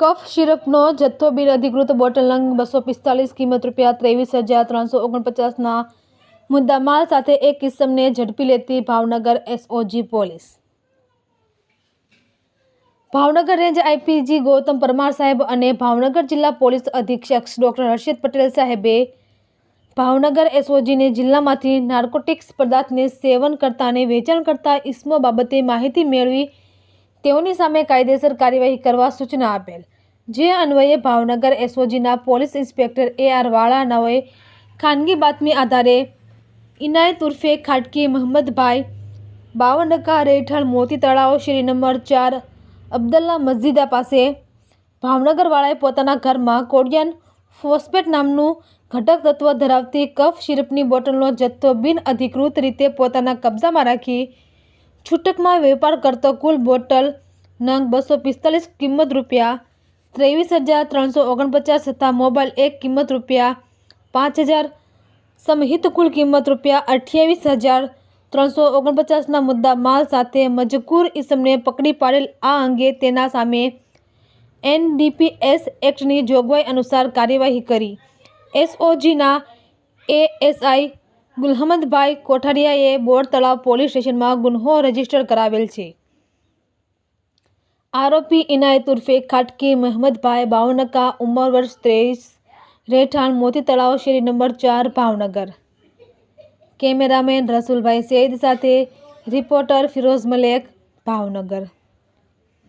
કફ સિરપનો જથ્થો બિન અધિકૃત બોટલ નંગ બસો પિસ્તાલીસ કિંમત રૂપિયા ત્રેવીસ હજાર ત્રણસો ઓગણપચાસના મુદ્દામાલ સાથે એક કિસમને ઝડપી લેતી Bhavnagar SOG police. Bhavnagar range IPG Gautam Parmar સાહેબ અને ભાવનગર જિલ્લા પોલીસ અધિક્ષક ડોક્ટર હર્ષિત પટેલ સાહેબે ભાવનગર એસઓજીને જિલ્લામાંથી નાર્કોટિક્સ પદાર્થને સેવન કરતા અને વેચાણ કરતા ઇસમો બાબતે માહિતી મેળવી તેઓની સામે કાયદેસર કાર્યવાહી કરવા સૂચના આપેલ. જે અન્વયે ભાવનગર એસઓજીના પોલીસ ઇન્સ્પેક્ટર એ આર વાળાનાઓએ ખાનગી બાતમી આધારે ઇનાયત ઉર્ફે ખાટકી મહંમદભાઈ બાવનકા રહેઠાણ મોતી તળાવ શ્રી નંબર ચાર અબ્દલ્લા મસ્જિદા પાસે ભાવનગરવાળાએ પોતાના ઘરમાં કોડિયન ફોસ્ફેટ નામનું ઘટક તત્વ ધરાવતી કફ સિરપની બોટલનો જથ્થો બિન અધિકૃત રીતે પોતાના કબજામાં રાખી છૂટકમાં વેપાર કરતો કુલ બોટલ નંગ બસો પિસ્તાલીસ કિંમત રૂપિયા, ત્રેવીસ હજાર ત્રણસો ઓગણપચાસ તથા મોબાઈલ એક કિંમત રૂપિયા, પાંચ હજાર સમહિત કુલ કિંમત રૂપિયા અઠ્યાવીસ હજાર ત્રણસો ઓગણપચાસના મુદ્દા માલ સાથે મજકૂર ઇસમને પકડી પાડેલ આ અંગે તેના સામે એનડીપીએસ એક્ટની જોગવાઈ અનુસાર કાર્યવાહી કરી. એસઓજીના એએસઆઈ ગુલહમદભાઈ કોઠારિયાએ બોર તળાવ પોલીસ સ્ટેશનમાં ગુન્હો રજિસ્ટર કરાવેલ છે. આરોપી ઇનાયત ઉર્ફે ખાટકી મહમદભાઈ બાવનકા, ઉંમર વર્ષ ત્રેવીસ, રહેઠાણ મોતી તળાવ શેરી નંબર ચાર, ભાવનગર. કેમેરામેન રસુલભાઈ સૈદ સાથે રિપોર્ટર ફિરોઝ મલેક, ભાવનગર.